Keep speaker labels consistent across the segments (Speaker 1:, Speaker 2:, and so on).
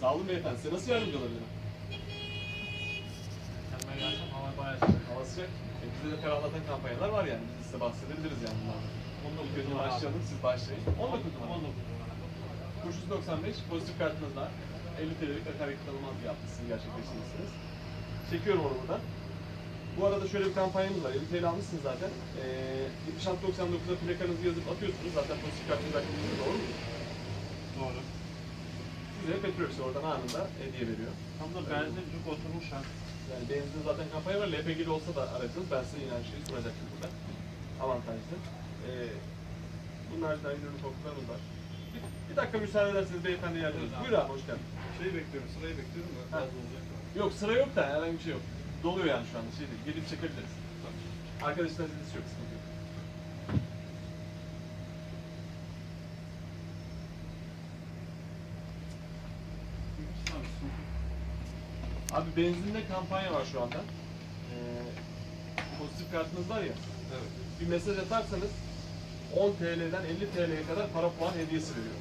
Speaker 1: Sağ olun beyefendi. Size nasıl yardımcı olabilirim?
Speaker 2: Kendime gelsem hava bayağı sıcak.
Speaker 1: Hava sıcak. E, bizde de ferahlatan kampanyalar var yani. Biz size bahsedebiliriz yani bunlardan. 19 kötü
Speaker 2: numara.
Speaker 1: başlayalım, siz başlayın. 19 numara.
Speaker 2: 19 numara.
Speaker 1: Kurşuz 95, pozitif kartınız var. 50 TL'lik akaryakıt alımı yapmışsınız, gerçekleştirmişsiniz. Çekiyorum onu buradan. Bu arada şöyle bir kampanyamız var. 50 TL almışsınız zaten. Ee, 76.99'a plakanızı yazıp atıyorsunuz. Zaten pozitif kartınız hakkında doğru mu?
Speaker 2: Doğru.
Speaker 1: Size Petrobüs oradan anında hediye veriyor.
Speaker 2: Tam da benzin çok oturmuş ha.
Speaker 1: Yani benzin zaten kampanya var. LPG'li olsa da aracınız ben size yine her şeyi sunacaktım burada. Avantajlı. Ee, bunlar da ürün kokularımız var. Bir, bir dakika müsaade ederseniz beyefendi.
Speaker 2: Evet abi.
Speaker 1: Buyur abi hoş geldin.
Speaker 3: Şey bekliyorum, sırayı bekliyorum da
Speaker 1: Ha. Yok sıra yok da herhangi bir şey yok. Doluyor yani şu anda şey değil. Gelip çekebiliriz. Arkadaşlar zilisi yok sıkıntı yok. Abi benzinde kampanya var şu anda. Ee, pozitif kartınız var ya.
Speaker 3: Evet.
Speaker 1: Bir mesaj atarsanız 10 TL'den 50 TL'ye kadar para puan hediyesi veriyor.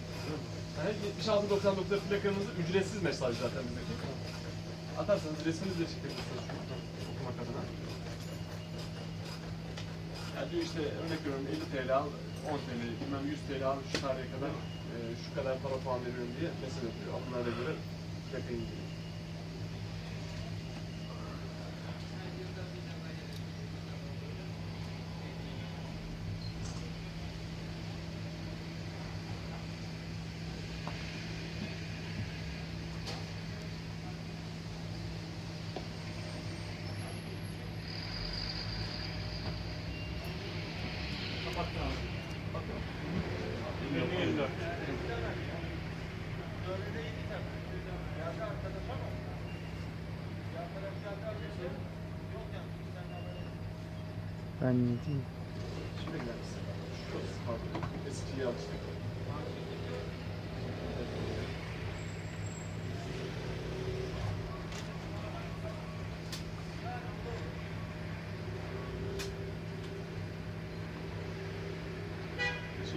Speaker 1: Yani 76.99'da plakanızı ücretsiz mesaj zaten bizdeki. Atarsanız resminizi de şunu okumak adına. Yani diyor işte örnek veriyorum 50 TL al, 10 TL, bilmem 100 TL al şu tarihe kadar e, şu kadar para puan veriyorum diye mesaj atıyor. Bunlara göre plakayı indiriyor.
Speaker 4: Ben yedim.
Speaker 1: Şimdi gelmişsin. Şurası pardon. Eskiyi alıştık.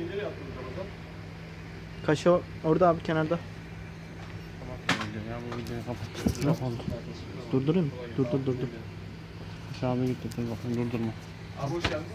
Speaker 1: Şeyi nereye attınız Ramazan?
Speaker 4: Kaşı orada abi kenarda.
Speaker 2: Kapat ya bu videoyu kapat.
Speaker 4: Yok oldu. Durdurayım mı? Dur dur dur dur.
Speaker 2: Aşağıda gitti dur bakayım durdurma.
Speaker 1: Abi hoş geldin.